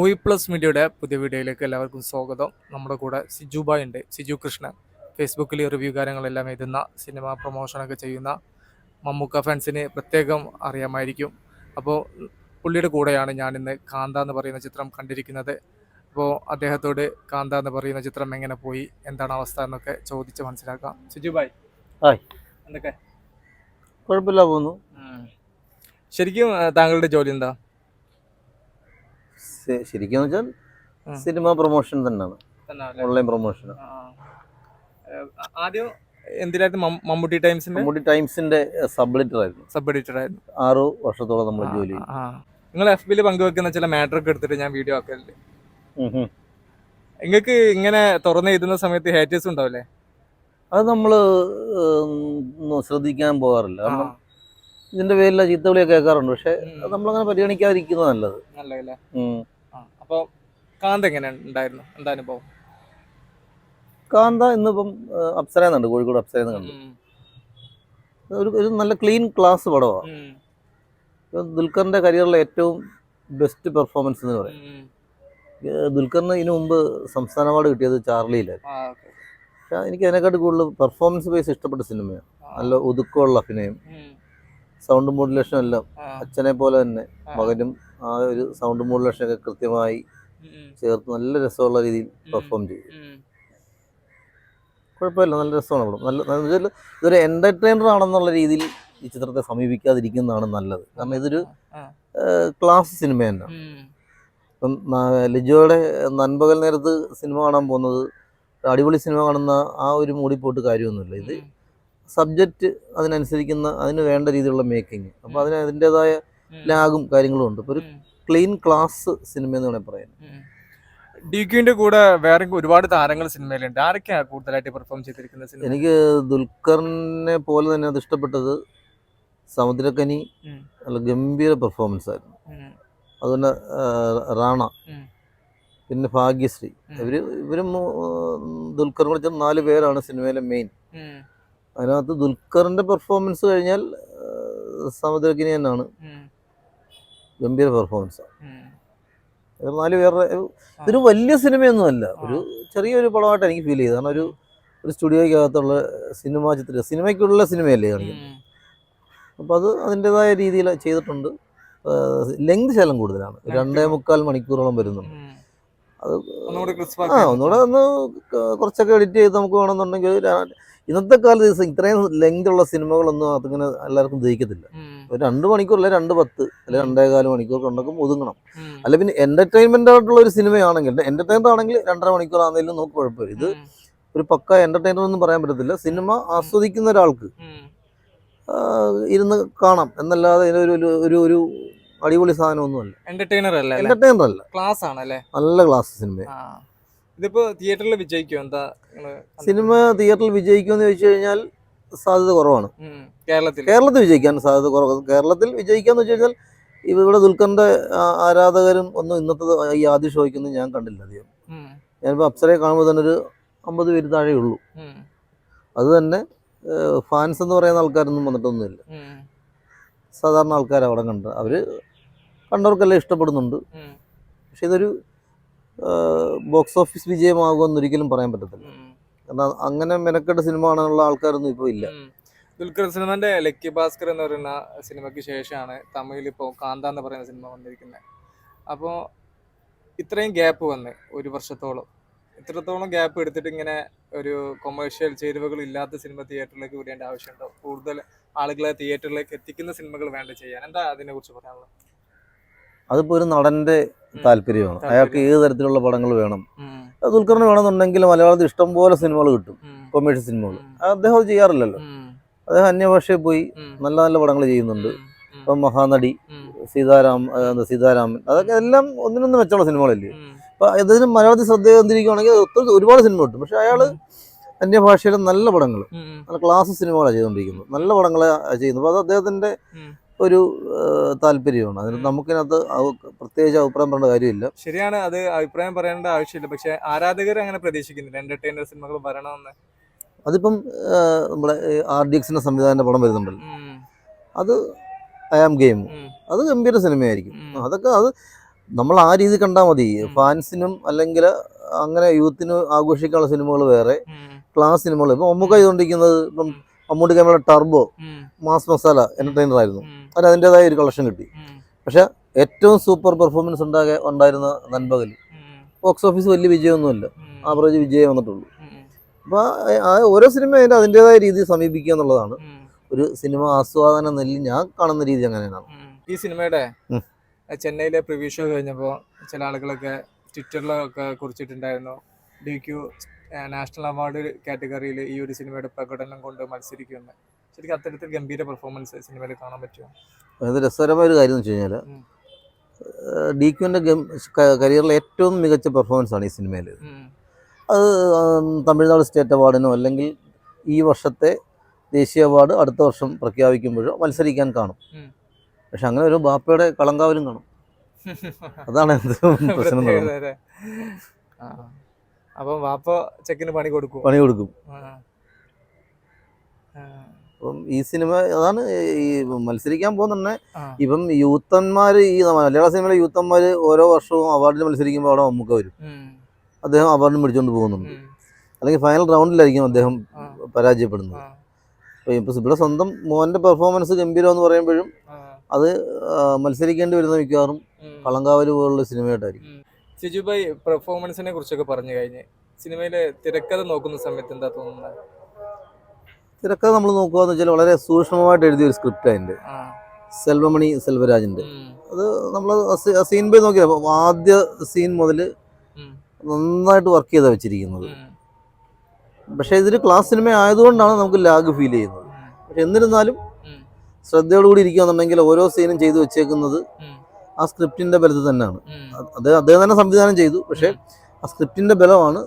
Movie plus മീഡിയയുടെ പുതിയ വീഡിയോയിലേക്ക് എല്ലാവർക്കും സ്വാഗതം. നമ്മുടെ കൂടെ സിജു ബായ് ഉണ്ട്. സിജു കൃഷ്ണൻ. ഫേസ്ബുക്കിൽ റിവ്യൂ കാര്യങ്ങളെല്ലാം എഴുതുന്ന സിനിമ പ്രൊമോഷനൊക്കെ ചെയ്യുന്ന മമ്മൂക്ക ഫാൻസിന് പ്രത്യേകം അറിയാമായിരിക്കും. അപ്പോൾ പുള്ളിയുടെ കൂടെയാണ് ഞാൻ ഇന്ന് കാന്ത എന്ന് പറയുന്ന ചിത്രം കണ്ടിരിക്കുന്നത്. അപ്പോൾ അദ്ദേഹത്തോട് കാന്ത എന്ന് പറയുന്ന ചിത്രം എങ്ങനെ പോയി എന്താണ് അവസ്ഥ എന്നൊക്കെ ചോദിച്ച് മനസ്സിലാക്കാം. സിജു ബായ് ഹായ്. എന്തൊക്കെ? കുഴപ്പമില്ല പോകുന്നു. ശരിക്കും താങ്കളുടെ ജോലി എന്താ? ശരിക്കും വെച്ചാൽ. സിനിമ പ്രൊമോഷൻ തന്നെയാണ്. തന്നെ ഓൺലൈൻ പ്രൊമോഷൻ. ആദ്യം എന്തിനായിരുന്നു മം- മമ്മൂട്ടി ടൈംസിന്റെ? മമ്മൂട്ടി ടൈംസിന്റെ സബ് എഡിറ്റർ ആയിരുന്നു സബ് എഡിറ്റർ ആയിരുന്നു ആറു വർഷത്തോളം നമ്മൾ ജോലി. നിങ്ങൾ എഫ് ബിയിൽ പങ്കുവെക്കുന്ന ചില മാറ്റർ ഒക്കെ എടുത്തിട്ട് ഞാൻ വീഡിയോ ആക്കലുണ്ട്. നിങ്ങൾക്ക് ഇങ്ങനെ തുറന്ന് എഴുതുന്ന സമയത്ത് ഹേറ്റേഴ്സ് ഉണ്ടാവില്ലേ? അത് നമ്മൾ ശ്രദ്ധിക്കാൻ പോകാറില്ല. കാരണം ഇതിന്റെ പേരിൽ ചീത്തവിളിയൊക്കെ കേൾക്കാറുണ്ട്. പക്ഷെ നമ്മൾ അങ്ങനെ നമ്മളങ്ങനെ പരിഗണിക്കാതിരിക്കുന്നത് നല്ലത്. നല്ലതല്ലേ? ഉം. ആ എങ്ങനെ ഉണ്ടായിരുന്നു? എന്താ അനുഭവം? കാന്ത ഇന്നിപ്പം അപ്സരന്നുണ്ട് കോഴിക്കോട് അപ്സരന്ന് കണ്ടു ഒരു ഒരു നല്ല ക്ലീൻ ക്ലാസ് പടമാണ് ദുൽഖറിന്റെ കരിയറിലെ ഏറ്റവും ബെസ്റ്റ് പെർഫോമൻസ് എന്ന് പറയും. ദുൽഖറിന് ഇതിനു മുമ്പ് സംസ്ഥാന അവാർഡ് കിട്ടിയത് ചാർലിയിലായിരുന്നു. പക്ഷെ എനിക്ക് അതിനെക്കാട്ടി കൂടുതൽ പെർഫോമൻസ് ബേസ് ഇഷ്ടപ്പെട്ട സിനിമയാണ്. നല്ല ഒതുക്കമുള്ള അഭിനയം. സൗണ്ട് മോഡുലേഷൻ എല്ലാം അച്ഛനെ പോലെ തന്നെ മകനും ആ ഒരു സൗണ്ട് മോഡുലേഷൻ ഒക്കെ കൃത്യമായി ചേർത്ത് നല്ല രസമുള്ള രീതിയിൽ പെർഫോം ചെയ്തു. കുഴപ്പമില്ല നല്ല രസമാണ് അവിടെ നല്ല ഇതൊരു എന്റർടൈനർ ആണെന്നുള്ള രീതിയിൽ ഈ ചിത്രത്തെ സമീപിക്കാതിരിക്കുന്നതാണ് നല്ലത്. കാരണം ഇതൊരു ക്ലാസ് സിനിമ തന്നെയാണ്. ഉം, ഇപ്പം ലിജോയുടെ നൻപകൽ നേരത്ത് സിനിമ കാണാൻ പോകുന്നത് അടിപൊളി സിനിമ കാണുന്ന ആ ഒരു മൂടി പോയിട്ട് കാര്യമൊന്നുമില്ല. ഇത് സബ്ജക്റ്റ് അതിനനുസരിക്കുന്ന അതിന് വേണ്ട രീതിയിലുള്ള മേക്കിംഗ് അപ്പോൾ അതിന് അതിന്റെതായ ലാഗും കാര്യങ്ങളും ഉണ്ട്. അപ്പോൾ ഒരു ക്ലീൻ ക്ലാസ് സിനിമ എന്ന് വേണമെങ്കിൽ പറയാം. ഡി ക്യൂന്റെ കൂടെ വേറെ ഒരുപാട് താരങ്ങൾ സിനിമയിലുണ്ട്. ആരൊക്കെയാണ് കൂടുതലായിട്ട് പെർഫോം ചെയ്തിരിക്കുന്ന സിനിമ എനിക്ക് ദുൽഖറിനെ പോലെ തന്നെ അത് ഇഷ്ടപ്പെട്ടത് സമുദ്രക്കനി. നല്ല ഗംഭീര പെർഫോമൻസ് ആയിരുന്നു. അതുപോലെ റാണ പിന്നെ ഭാഗ്യശ്രീ. ഇവർ ഇവരും ദുൽഖർ കൂടെ നാല് പേരാണ് സിനിമയിലെ മെയിൻ അതിനകത്ത് ദുൽഖറിന്റെ പെർഫോമൻസ് കഴിഞ്ഞാൽ സമുദ്രഗിനി തന്നെയാണ്. ഗംഭീര പെർഫോമൻസ് നാല് പേരുടെ ഇതൊരു വലിയ സിനിമയൊന്നുമല്ല ഒരു ചെറിയൊരു പടമായിട്ട് എനിക്ക് ഫീൽ ചെയ്തു. കാരണം ഒരു ഒരു സ്റ്റുഡിയോയ്ക്കകത്തുള്ള സിനിമാ ചിത്രം സിനിമയ്ക്കുള്ള സിനിമയല്ലേ കാണിക്കുന്നത്. അപ്പം അപ്പോൾ അത് അതിന്റെതായ രീതിയിൽ ചെയ്തിട്ടുണ്ട്. ലെങ്ത് ശലം കൂടുതലാണ്. രണ്ടേ മുക്കാൽ മണിക്കൂറോളം വരുന്നുണ്ട്. അത് ആ ഒന്നുകൂടെ ഒന്ന് കുറച്ചൊക്കെ എഡിറ്റ് ചെയ്ത് നമുക്ക് വേണമെന്നുണ്ടെങ്കിൽ ഇന്നത്തെ കാലത്ത് ദിവസം ഇത്രയും ലെങ്ത് ഉള്ള സിനിമകളൊന്നും അതിങ്ങനെ എല്ലാവർക്കും ദഹിക്കത്തില്ല. ഒരു രണ്ട് മണിക്കൂർ അല്ലെ രണ്ട് പത്ത് അല്ലെ രണ്ടേകാൽ മണിക്കൂർ കൊണ്ടൊക്കെ ഒതുങ്ങണം. അല്ലെ പിന്നെ എന്റർടൈൻമെന്റ് ആയിട്ടുള്ള ഒരു സിനിമയാണെങ്കിൽ എന്റർടൈൻമെന്റ് ആണെങ്കിൽ രണ്ടര മണിക്കൂർ ആണെങ്കിലും നോക്ക് കുഴപ്പമില്ല. ഇത് ഒരു പക്ക എന്റർടൈനർ ഒന്നും പറയാൻ പറ്റത്തില്ല. സിനിമ ആസ്വദിക്കുന്ന ഒരാൾക്ക്. ഇരുന്ന് കാണാം. എന്നല്ലാതെ ഇതിനൊരു ഒരു ഒരു സാധനം അടിപൊളി സാധനമൊന്നുമല്ല. എന്റർടൈനർ അല്ലേ? എന്റർടൈനർ അല്ല. ക്ലാസ് ആണല്ലേ? നല്ല ക്ലാസ് സിനിമ ഇതിപ്പോ തിയേറ്ററിൽ വിജയിക്കും എന്താ സിനിമ തിയേറ്ററിൽ വിജയിക്കുമെന്ന് ചോദിച്ചു കഴിഞ്ഞാൽ സാധ്യത കുറവാണ്. കേരളത്തിൽ. കേരളത്തിൽ വിജയിക്കാൻ സാധ്യത കുറവ് കേരളത്തിൽ വിജയിക്കാന്ന് വെച്ച് കഴിഞ്ഞാൽ ഇവിടെ ദുൽഖറിന്റെ ആരാധകരും ഒന്നും ഇന്നത്തെ ഈ ആദ്യ ഷോയ്ക്കൊന്നും ഞാൻ കണ്ടില്ല അധികം. ഞാനിപ്പോ ഞാനിപ്പോൾ അപ്സരയെ കാണുമ്പോൾ തന്നെ ഒരു അമ്പത് പേര് താഴെ ഉള്ളൂ. അത് തന്നെ ഫാൻസ് എന്ന് പറയുന്ന ആൾക്കാരൊന്നും വന്നിട്ടൊന്നുമില്ല. സാധാരണ ആൾക്കാർ അവിടെ കണ്ട് അവർ കണ്ടവർക്കെല്ലാം ഇഷ്ടപ്പെടുന്നുണ്ട്. പക്ഷെ ഇതൊരു ബോക്സ് ഓഫീസ് വിജയമാകുമെന്ന് ഒരിക്കലും പറയാൻ പറ്റത്തില്ല. കാരണം അങ്ങനെ മെനക്കെട്ട സിനിമ കാണാനുള്ള ആൾക്കാരൊന്നും ഇപ്പോൾ ഇല്ല. ദുൽഖർ സിനിമന്റെ ലക്കി ഭാസ്കർ എന്ന് പറയുന്ന സിനിമയ്ക്ക് ശേഷമാണ് തമിഴിൽ ഇപ്പോൾ കാന്ത എന്ന് പറയുന്ന സിനിമ വന്നിരിക്കുന്നത്. അപ്പോൾ ഇത്രയും ഗ്യാപ്പ് വന്ന് ഒരു വർഷത്തോളം. ഇത്രത്തോളം ഗ്യാപ്പ് എടുത്തിട്ട് ഇങ്ങനെ ഒരു കൊമേഴ്ഷ്യൽ ചേരുവകൾ ഇല്ലാത്ത സിനിമ തിയേറ്ററിലേക്ക് വിടേണ്ട ആവശ്യമുണ്ടോ? കൂടുതൽ ആളുകളെ തിയേറ്ററിലേക്ക് എത്തിക്കുന്ന സിനിമകൾ വേണ്ട ചെയ്യാൻ. എന്താ അതിനെ കുറിച്ച് പറയാനുള്ളത്? അതിപ്പോൾ ഒരു നടന്റെ. താല്പര്യമാണ്. അയാൾക്ക് ഏത് തരത്തിലുള്ള പടങ്ങൾ വേണം. ദുൽഖറിന് വേണമെന്നുണ്ടെങ്കിൽ മലയാളത്തിൽ ഇഷ്ടം പോലെ സിനിമകൾ കിട്ടും. കൊമേഴ്സ്യൽ കൊമേഴ്ഷ്യൽ സിനിമകൾ. അദ്ദേഹം അത് ചെയ്യാറില്ലല്ലോ. അദ്ദേഹം അന്യഭാഷയിൽ പോയി നല്ല നല്ല പടങ്ങൾ ചെയ്യുന്നുണ്ട്. ഇപ്പം മഹാനടി സീതാരാമൻ സീതാരാം എന്താ സീതാരാമൻ അതൊക്കെ എല്ലാം ഒന്നിനൊന്ന് മെച്ചമുള്ള സിനിമകളല്ലേ. അപ്പൊ ഇതിന് മലയാളത്തിൽ ശ്രദ്ധ കേന്ദ്രീകരിക്കുകയാണെങ്കിൽ ഒത്തിരി ഒരുപാട് സിനിമ കിട്ടും. പക്ഷെ അയാൾ അന്യഭാഷയിലെ നല്ല പടങ്ങൾ. നല്ല ക്ലാസ് സിനിമകളാണ് ചെയ്തുകൊണ്ടിരിക്കുന്നത്. നല്ല പടങ്ങളാണ് ചെയ്യുന്നത്. അപ്പോൾ അത് അദ്ദേഹത്തിന്റെ ഉം. ഒരു താല്പര്യമാണ്. അതിന് നമുക്കിനകത്ത് പ്രത്യേകിച്ച് അഭിപ്രായം പറയേണ്ട കാര്യമില്ല. ശരിയാണ് അത് അഭിപ്രായം പറയേണ്ട ആവശ്യമില്ല. പക്ഷെ ആരാധകർ അങ്ങനെ പ്രതീക്ഷിക്കുന്നില്ല. എന്റർടൈനർ സിനിമകൾ വരണമെന്ന്. അതിപ്പം നമ്മുടെ ആർ ഡി എക്സിന്റെ സംവിധാനത്തിന്റെ പടം വരുന്നുണ്ടല്ലോ. അത് ഐ ആം ഗെയിം. അത് ഗംഭീര സിനിമയായിരിക്കും. അതൊക്കെ അത് നമ്മൾ ആ രീതി കണ്ടാൽ മതി. ഫാൻസിനും അല്ലെങ്കിൽ അങ്ങനെ യൂത്തിന് ആഘോഷിക്കാനുള്ള സിനിമകൾ വേറെ ക്ലാസ് സിനിമകൾ. ഇപ്പം മമ്മൂക്ക ചെയ്തുകൊണ്ടിരിക്കുന്നത് ഇപ്പം. Mammootty camera Turbo mass masala entertainer ആയിരുന്നു ഉം, അതിന്റെതായ ഒരു കളക്ഷൻ കിട്ടി. പക്ഷെ ഏറ്റവും സൂപ്പർ പെർഫോമൻസ് ഉണ്ടാകെ ഉണ്ടായിരുന്ന നൻപകൽ. ബോക്സ് ഓഫീസ് വലിയ വിജയമൊന്നുമില്ല. ആവറേജ് വിജയം വന്നിട്ടുള്ളൂ. അപ്പോൾ ആ ഓരോ സിനിമ അതിന്റെ അതിന്റെതായ രീതിയിൽ സമീപിക്കുക എന്നുള്ളതാണ്. ഒരു സിനിമ ആസ്വാദന നെല്ലി ഞാൻ കാണുന്ന രീതി അങ്ങനെയാണ്. ഈ സിനിമയുടെ ചെന്നൈയിലെ പ്രിവ്യൂ ഷോ കഴിഞ്ഞപ്പോൾ ചില ആളുകളൊക്കെ ട്വിറ്ററിലൊക്കെ കുറിച്ചിട്ടുണ്ടായിരുന്നു. ഡി ക്യു നാഷണൽ അവാർഡ് കാറ്റഗറിയിൽ ഈ ഒരു സിനിമയുടെ പ്രകടനം കൊണ്ട് മത്സരിക്കുമെന്ന്. ശരിക്കും അത്തരത്തിൽ ഗംഭീര പെർഫോമൻസ് സിനിമയിൽ കാണാൻ പറ്റുമോ? അത് രസകരമായ ഒരു കാര്യം എന്ന് വെച്ച് കഴിഞ്ഞാൽ. ഡി ക്യുവിന്റെ കരിയറിലെ ഏറ്റവും മികച്ച പെർഫോമൻസ് ആണ് ഈ സിനിമയിൽ. അത് തമിഴ്നാട് സ്റ്റേറ്റ് അവാർഡിനോ അല്ലെങ്കിൽ ഈ വർഷത്തെ ദേശീയ അവാർഡ് അടുത്ത വർഷം പ്രഖ്യാപിക്കുമ്പോഴോ മത്സരിക്കാൻ കാണും. പക്ഷെ അങ്ങനെ ഒരു ബാപ്പയുടെ കളങ്കാവലും കാണും. അതാണ് എന്ത് പ്രശ്നം. അപ്പം വാപ്പ ചെക്കിന് പണി കൊടുക്കും. പണി കൊടുക്കും. അപ്പം ഈ സിനിമ അതാണ് ഈ മത്സരിക്കാൻ പോകുന്നുണ്ടെ. ആ. ഇപ്പം യൂത്തന്മാർ ഈ മലയാള സിനിമയിലെ യൂത്തന്മാർ ഓരോ വർഷവും അവാർഡിന് മത്സരിക്കുമ്പോൾ അവിടെ മമ്മൂക്ക വരും. അദ്ദേഹം അവാർഡിന് പിടിച്ചുകൊണ്ട് പോകുന്നുണ്ട്. അല്ലെങ്കിൽ ഫൈനൽ റൗണ്ടിലായിരിക്കും അദ്ദേഹം പരാജയപ്പെടുന്നത്. അപ്പോൾ ഇപ്പോൾ ഇവിടെ സ്വന്തം മോന്റെ പെർഫോമൻസ് ഗംഭീരം എന്ന് പറയുമ്പോഴും അത് മത്സരിക്കേണ്ടി വരുന്ന മിക്കവാറും കളങ്കാവൽ കളങ്കാവൽ പോലുള്ള സിനിമയായിട്ടായിരിക്കും. ഷിജുബായി പെർഫോമൻസിനെ കുറിച്ചൊക്കെ പറഞ്ഞു കഴിഞ്ഞ്. സിനിമയിലെ തിരക്കഥ നോക്കുന്ന സമയത്ത് എന്താ തോന്നുന്നത്? തിരക്കഥ നമ്മൾ നോക്കുകയെന്ന് വെച്ചാൽ വളരെ സൂക്ഷ്മമായിട്ട് എഴുതിയ ഒരു സ്ക്രിപ്റ്റ് അതിന്റെ. സെൽവമണി സെൽവരാജിന്റെ. അത് നമ്മൾ സീൻ ബൈ നോക്കിയാൽ അപ്പോൾ ആദ്യ സീൻ മുതൽ നന്നായിട്ട് വർക്ക് ചെയ്താണ് വെച്ചിരിക്കുന്നത്. പക്ഷേ ഇതൊരു ക്ലാസ് സിനിമ ആയതുകൊണ്ടാണ് നമുക്ക് ലാഗ് ഫീൽ ചെയ്യുന്നത്. പക്ഷെ എന്നിരുന്നാലും ശ്രദ്ധയോടുകൂടി ഇരിക്കുകയാണെന്നുണ്ടെങ്കിൽ ഓരോ സീനും ചെയ്തു വെച്ചേക്കുന്നത് ആ സ്ക്രിപ്റ്റിന്റെ ബലത്തിൽ തന്നെയാണ്. അത് അദ്ദേഹം അദ്ദേഹം തന്നെ സംവിധാനം ചെയ്തു. പക്ഷേ ആ സ്ക്രിപ്റ്റിന്റെ ബലമാണ്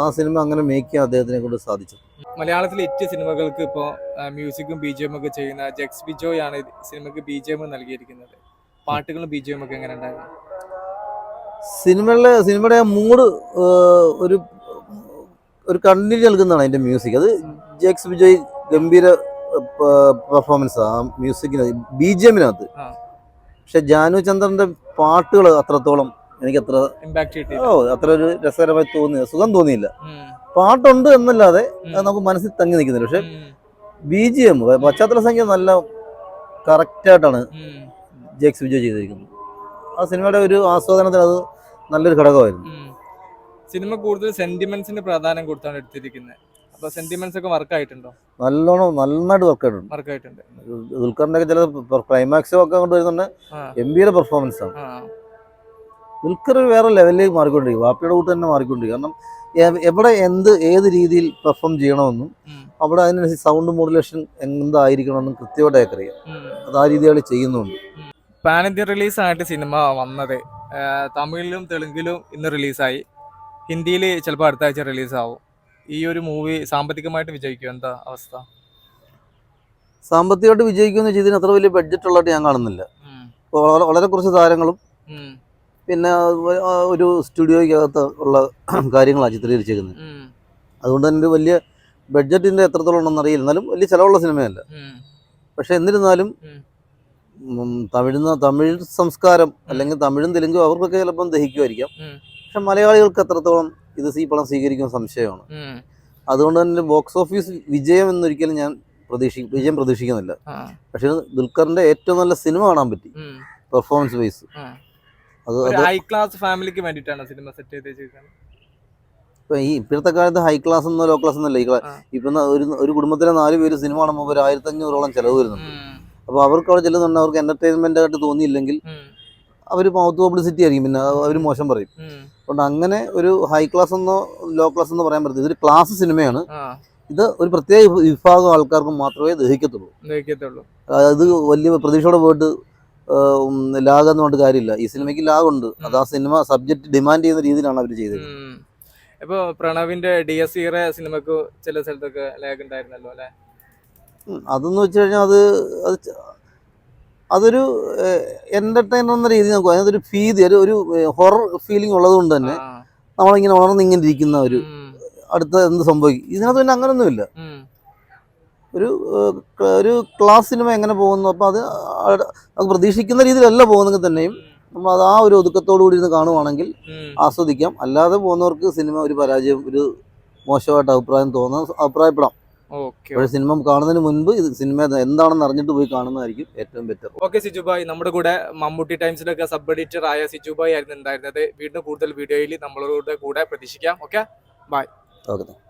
ആ സിനിമ അങ്ങനെ മേക്ക് ചെയ്യാൻ അദ്ദേഹത്തിനെ കൊണ്ട് സാധിച്ചത്. മലയാളത്തിലെ എറ്റ് സിനിമകൾക്ക് ഇപ്പോൾ മ്യൂസിക്കും ബി ജി എം ഒക്കെ ചെയ്യുന്ന ജെക്സ് ബിജോയ് ആണ് സിനിമക്ക് സിനിമയ്ക്ക് ബി ജി എം നൽകിയിരിക്കുന്നത്. പാട്ടുകളും ബി ജി എം ഒക്കെ എങ്ങനെ ഉണ്ടായിരുന്നു? സിനിമയിലെ സിനിമയുടെ മൂഡ് ഒരു ഒരു കണ്ടിന്യൂ നൽകുന്നതാണ് അതിന്റെ മ്യൂസിക്. അത് ജെക്സ് ബിജോയ് ഗംഭീര പെർഫോമൻസ് ആ മ്യൂസിക്കിനകത്ത് ബി ജി എമ്മിനകത്ത്. പക്ഷെ ജാനു ചന്ദ്രന്റെ പാട്ടുകൾ അത്രത്തോളം എനിക്ക് അത്ര ഇമ്പാക്ട് ഓ അത്ര ഒരു രസകരമായി തോന്നിയില്ല. സുഖം തോന്നിയില്ല. പാട്ടുണ്ട് എന്നല്ലാതെ നമുക്ക് മനസ്സിൽ തങ്ങി നിൽക്കുന്നില്ല. പക്ഷെ ബി ജി എം പശ്ചാത്തല സംഖ്യ നല്ല കറക്റ്റായിട്ടാണ് ജേക്സ് വിജയ് ചെയ്തിരിക്കുന്നത്. ആ സിനിമയുടെ ഒരു ആസ്വാദനത്തിന് അത് നല്ലൊരു ഘടകമായിരുന്നു. സിനിമ കൂടുതൽ സെന്റിമെന്റ്സിന് പ്രാധാന്യം കൊടുത്താണ് എടുത്തിരിക്കുന്നത്. അപ്പൊ സെന്റിമെന്റ്സ് ഒക്കെ വർക്ക് ആയിട്ടുണ്ടോ? നല്ലോണം നന്നായിട്ട് വർക്ക് ആയിട്ടുണ്ട്. വർക്ക് ആയിട്ടുണ്ട്. ദുൽഖറിന്റെ ഒക്കെ ചില ക്ലൈമാക്സും ഒക്കെ കൊണ്ടുവരുന്നുണ്ട് എം ബിയുടെ പെർഫോമൻസ് ആണ്. ദുൽഖർ വേറെ ലെവലിലേക്ക് മാറിക്കൊണ്ടിരിക്കും. വാപ്പിയുടെ കൂട്ട് തന്നെ മാറിക്കൊണ്ടിരിക്കും. കാരണം എവിടെ എന്ത് ഏത് രീതിയിൽ പെർഫോം ചെയ്യണമെന്നും അവിടെ അതിനനുസരിച്ച് സൗണ്ട് മോഡുലേഷൻ എന്തായിരിക്കണമെന്നും കൃത്യമായിട്ട് അറിയാം. അത് ആ രീതിയിൽ ചെയ്യുന്നുണ്ട്. പാൻ ഇന്ത്യ റിലീസായിട്ട് സിനിമ വന്നത് തമിഴിലും തെലുങ്കിലും ഇന്ന് റിലീസായി ഹിന്ദിയിൽ ചിലപ്പോൾ അടുത്ത ആഴ്ച റിലീസാവും ഈ ഒരു മൂവി സാമ്പത്തികമായിട്ട് വിജയിക്കും എന്താ അവസ്ഥ? സാമ്പത്തികമായിട്ട് വിജയിക്കുമെന്ന് വെച്ചാൽ ഇതിന് അത്ര വലിയ ബഡ്ജറ്റ് ഉള്ളതായിട്ട് ഞാൻ കാണുന്നില്ല. വളരെ- കുറച്ച് താരങ്ങളും പിന്നെ ഒരു സ്റ്റുഡിയോയ്ക്കകത്ത് ഉള്ള കാര്യങ്ങളാണ് ചിത്രീകരിച്ചേക്കുന്നത്. അതുകൊണ്ട് തന്നെ ഒരു വലിയ ബഡ്ജറ്റിന്റെ എത്രത്തോളം ഉണ്ടെന്ന് അറിയില്ല. എന്നാലും വലിയ ചിലവുള്ള സിനിമയല്ല. പക്ഷെ എന്നിരുന്നാലും. ഉം, തമിഴ് സംസ്കാരം അല്ലെങ്കിൽ തമിഴും തെലുങ്കും അവർക്കൊക്കെ ചിലപ്പം ദഹിക്കുമായിരിക്കാം. പക്ഷെ മലയാളികൾക്ക് എത്രത്തോളം ഇത് ഈ പണം സ്വീകരിക്കുന്ന സംശയമാണ്. അതുകൊണ്ട് തന്നെ ബോക്സ് ഓഫീസ് വിജയം എന്നൊരിക്കലും ഞാൻ പ്രതീക്ഷി വിജയം പ്രതീക്ഷിക്കുന്നില്ല. പക്ഷെ ദുൽഖറിന്റെ ഏറ്റവും നല്ല സിനിമ കാണാൻ പറ്റി. പെർഫോമൻസ് വൈസ് ഹൈ ക്ലാസ് ഫാമിലിക്ക് വേണ്ടിയിട്ടാണ് സിനിമ സെറ്റ് ചെയ്ത് വെച്ചിരിക്കുന്നത് ഇപ്പൊ ഈ ഇപ്പോഴത്തെ കാലത്ത് ഹൈ ക്ലാസ് എന്നോ ലോ ക്ലാസ് എന്നല്ല. ഈ ഇപ്പൊ ഒരു ഒരു കുടുംബത്തിലെ നാല് പേര് സിനിമ കാണുമ്പോൾ ഒരു ആയിരത്തി അഞ്ഞൂറോളം ചെലവ് വരുന്നുണ്ട്. അപ്പൊ അവർക്ക് അവിടെ ചെല്ലുന്നുണ്ട് അവർക്ക് എന്റർടൈൻമെന്റ് ആയിട്ട് തോന്നിയില്ലെങ്കിൽ അവർ അവർ മൗത്ത് പബ്ലിസിറ്റി ആയിരിക്കും. പിന്നെ അവർ മോശം പറയും. അതുകൊണ്ട് അങ്ങനെ ഒരു ഹൈ ക്ലാസ് എന്നോ ലോ ക്ലാസ് എന്നോ പറയാൻ പറ്റില്ല ഇതൊരു ക്ലാസ് സിനിമയാണ് ഇത് ഒരു പ്രത്യേക വിഭാഗം ആൾക്കാർക്ക് മാത്രമേ ദഹിക്കത്തുള്ളൂ. ദഹിക്കത്തുള്ളൂ. അത് വലിയ പ്രതീക്ഷയോടെ പോയിട്ട് ലാഗെന്ന് പറഞ്ഞിട്ട് കാര്യമില്ല. ഈ സിനിമയ്ക്ക് ലാഗുണ്ട്. അത് ആ സിനിമ സബ്ജക്ട് ഡിമാൻഡ് ചെയ്യുന്ന രീതിയിലാണ് അവർ ചെയ്തത്. ഇപ്പോ പ്രണവിന്റെ ഡി എസ് ഇറെ സിനിമക്ക് ചില സ്ഥലത്തൊക്കെ ലാഗ് ഉണ്ടായിരുന്നല്ലോ അല്ലെ? അതെന്ന് വെച്ച് കഴിഞ്ഞാൽ അത് അത് അതൊരു എന്റർടൈനർ എന്ന രീതി നോക്കുക അതിനകത്തൊരു ഭീതി ഒരു ഒരു ഹൊറർ ഫീലിംഗ് ഉള്ളത് കൊണ്ട് തന്നെ നമ്മളിങ്ങനെ ഉണർന്നിങ്ങനെ ഇരിക്കുന്ന ഒരു അടുത്ത എന്ത് സംഭവിക്കും? ഇതിനകത്ത് പിന്നെ അങ്ങനൊന്നുമില്ല. ഒരു ഒരു ക്ലാസ് സിനിമ എങ്ങനെ പോകുന്നു? അപ്പോൾ അത് അത് പ്രതീക്ഷിക്കുന്ന രീതിയിലല്ല പോകുന്നെങ്കിൽ തന്നെയും നമ്മൾ അത് ആ ഒരു ഒതുക്കത്തോടു കൂടി ഇരുന്ന് കാണുവാണെങ്കിൽ. ആസ്വദിക്കാം. അല്ലാതെ പോകുന്നവർക്ക് സിനിമ ഒരു പരാജയം ഒരു മോശമായിട്ട് അഭിപ്രായം തോന്നാൻ അഭിപ്രായപ്പെടാം. ഓക്കെ പക്ഷേ സിനിമ കാണുന്നതിന് മുൻപ് ഇത് സിനിമ എന്താണെന്ന് അറിഞ്ഞിട്ട് പോയി കാണുന്നതായിരിക്കും ഏറ്റവും ബെറ്റർ. ഓക്കെ സിജുബായ് നമ്മുടെ കൂടെ മമ്മൂട്ടി ടൈംസിലൊക്കെ സബ് എഡിറ്റർ ആയ സിജുബായ് ആയിരുന്നു ഉണ്ടായിരുന്നത്. വീണ്ടും കൂടുതൽ വീഡിയോയിൽ നമ്മളോട് കൂടെ പ്രതീക്ഷിക്കാം. Okay okay